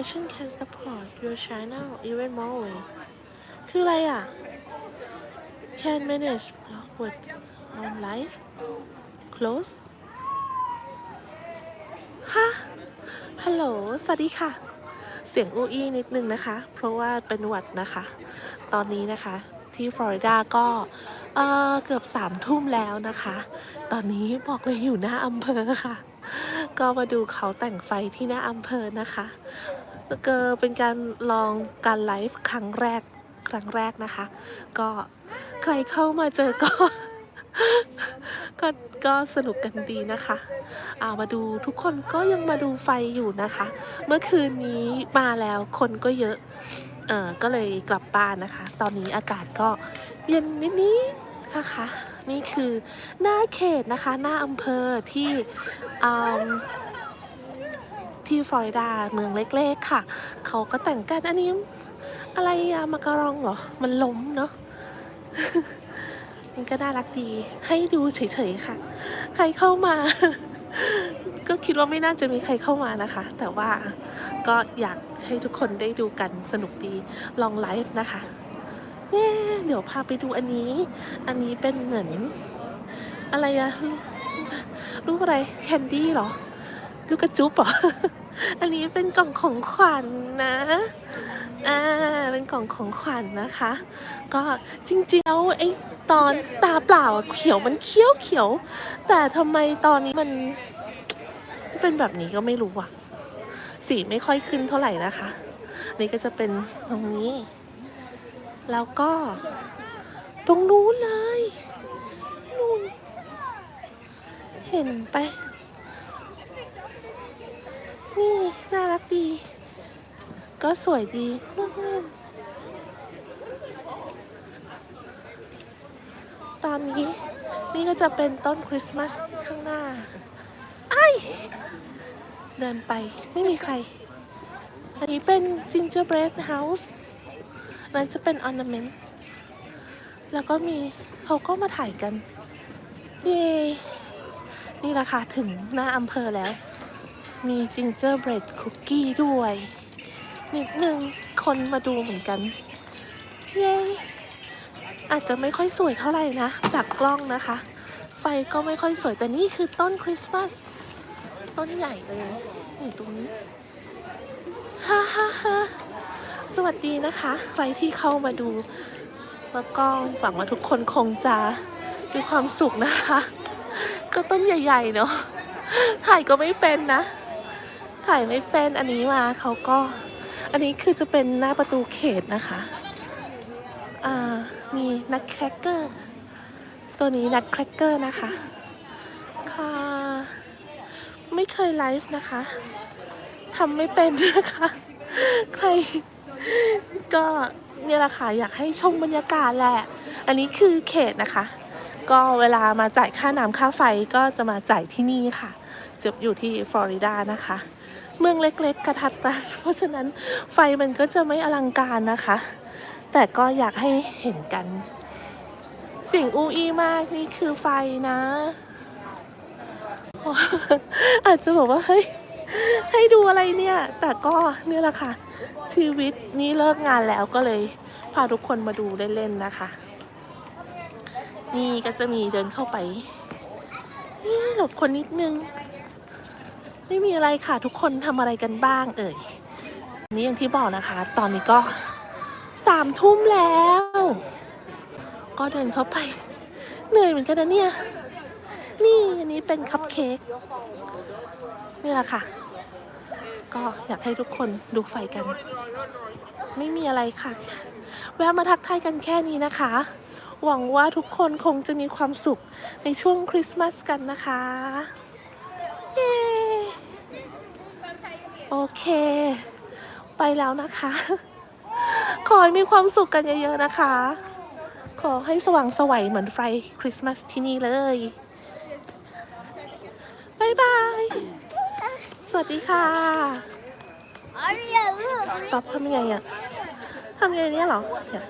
donation can support your channel even more คืออะไรอะ can manage blockwards on live close ฮะฮัลโหล สวัสดีค่ะ เสียงอูอี้นิดนึงนะคะ เพราะว่าเป็นหวัดนะคะ ตอนนี้นะคะที่ฟลอริดาก็เออเกือบสามทุ่มแล้วนะคะ ตอนนี้บอกเลยอยู่หน้าอำเภอค่ะ ก็มาดูเขาแต่งไฟที่หน้าอำเภอนะคะ เก็เป็นการลองการไลฟ์ครั้งแรกครั้งแรกนะคะ ก็ใครเข้ามาเจอก็ก็ก็สนุกกันดีนะคะเอามาดูทุกคนก็ยังมาดูไฟอยู่นะคะ เมื่อคืนนี้มาแล้วคนก็เยอะ เออก็เลยกลับบ้านนะคะ ตอนนี้อากาศก็เย็นนิดๆนะคะ นี่คือหน้าเขตนะคะ หน้าอำเภอที่อืม ที่ฟลอริดาเมืองเล็กๆค่ะ เขาก็แต่งกันอันนี้ อะไรอะมาการองเหรอ มันล้มเนาะมันก็น่ารักดี ให้ดูเฉยๆค่ะ ใครเข้ามา ก็คิดว่าไม่น่าจะมีใครเข้ามานะคะ แต่ว่าก็อยากให้ทุกคนได้ดูกันสนุกดีลองไลฟ์นะคะเนี่ยเดี๋ยวพาไปดูอันนี้ อันนี้เป็นเหมือน อะไรอะรูปรูปอะไรแคนดี้เหรอ ลูกกระจุ๊บเหรอ อันนี้เป็นกล่องของขวัญนะอ่าเป็นกล่องของขวัญนะคะ ก็จริงๆแล้วไอ้ตอนตาเปล่าอะเขียวมันเขียวเขียวๆแต่ทำไมตอนนี้มันเป็นแบบนี้ก็ไม่รู้อะสีไม่ค่อยขึ้นเท่าไหร่นะคะ นี่ก็จะเป็นตรงนี้ แล้วก็ตรงนู้นเลยนู่นเห็นไป นี่น่ารักดี ก็สวยดีตอนนี้นี่ก็จะเป็นต้นคริสต์มาสข้างหน้าไอ้เดินไปไม่มีใคร อันนี้เป็น gingerbread house นั้นจะเป็น ornament แล้วก็มีเขาก็มาถ่ายกันเย้นี่แหละค่ะถึงหน้าอำเภอแล้ว มี gingerbread cookie ด้วย นิดนึงคนมาดูเหมือนกัน เย้อาจจะไม่ค่อยสวยเท่าไหร่นะ จากกล้องนะคะ ไฟก็ไม่ค่อยสวยแต่นี่คือต้นคริสต์มาสต้นใหญ่เลยอยู่ตรงนี้ฮ่าฮ่าฮ่าสวัสดีนะคะ ใครที่เข้ามาดู แล้วก็หวังว่าทุกคนคงจะมีความสุขนะคะ ก็ต้นใหญ่ๆเนาะถ่ายก็ไม่เป็นนะ ถ่ายไม่เป็นอันนี้มาเขาก็ อันนี้คือจะเป็นหน้าประตูเขตนะคะ อ่า มีนัดแครกเกอร์ ตัวนี้นัดแครกเกอร์นะคะ ค่ะ ไม่เคยไลฟ์นะคะทำไม่เป็นนะคะ ใคร ก็เนี่ยแหละค่ะอยากให้ชมบรรยากาศแหละ อันนี้คือเขตนะคะ ก็เวลามาจ่ายค่าน้ำค่าไฟก็จะมาจ่ายที่นี่ค่ะจะอยู่ที่ฟลอริดานะคะ เมืองเล็กๆกระทัดรัดเพราะฉะนั้นไฟมันก็จะไม่อลังการนะคะ แต่ก็อยากให้เห็นกันเสียงอูอีมากนี่คือไฟนะ อาจจะบอกว่าเฮ้ยให้ดูอะไรเนี่ย แต่ก็นี่แหละค่ะ ชีวิตนี้เลิกงานแล้วก็เลยพาทุกคนมาดูเล่นๆนะคะ นี่ก็จะมีเดินเข้าไปนี่หลบคนนิดนึง ไม่มีอะไรค่ะทุกคนทำอะไรกันบ้างเอ่ยนี่อย่างที่บอกนะคะ ตอนนี้ก็สามทุ่มแล้ว ก็เดินเข้าไป เหนื่อยเหมือนกันนะเนี่ย นี่อันนี้เป็นคัพเค้กนี่แหละค่ะ ก็อยากให้ทุกคนดูไฟกัน ไม่มีอะไรค่ะ แวะมาทักทายกันแค่นี้นะคะ หวังว่าทุกคนคงจะมีความสุขในช่วงคริสต์มาสกันนะคะ เย้ โอเค ไปแล้วนะคะ ขอให้มีความสุขกันเยอะๆนะคะ ขอให้สว่างไสวัยเหมือนไฟคริสต์มาสที่นี่เลยบ๊ายบาย สวัสดีค่ะ Aria, look. สต็อปทำยังไงอะทำยังไงเนี่ยเหรอเนี่ย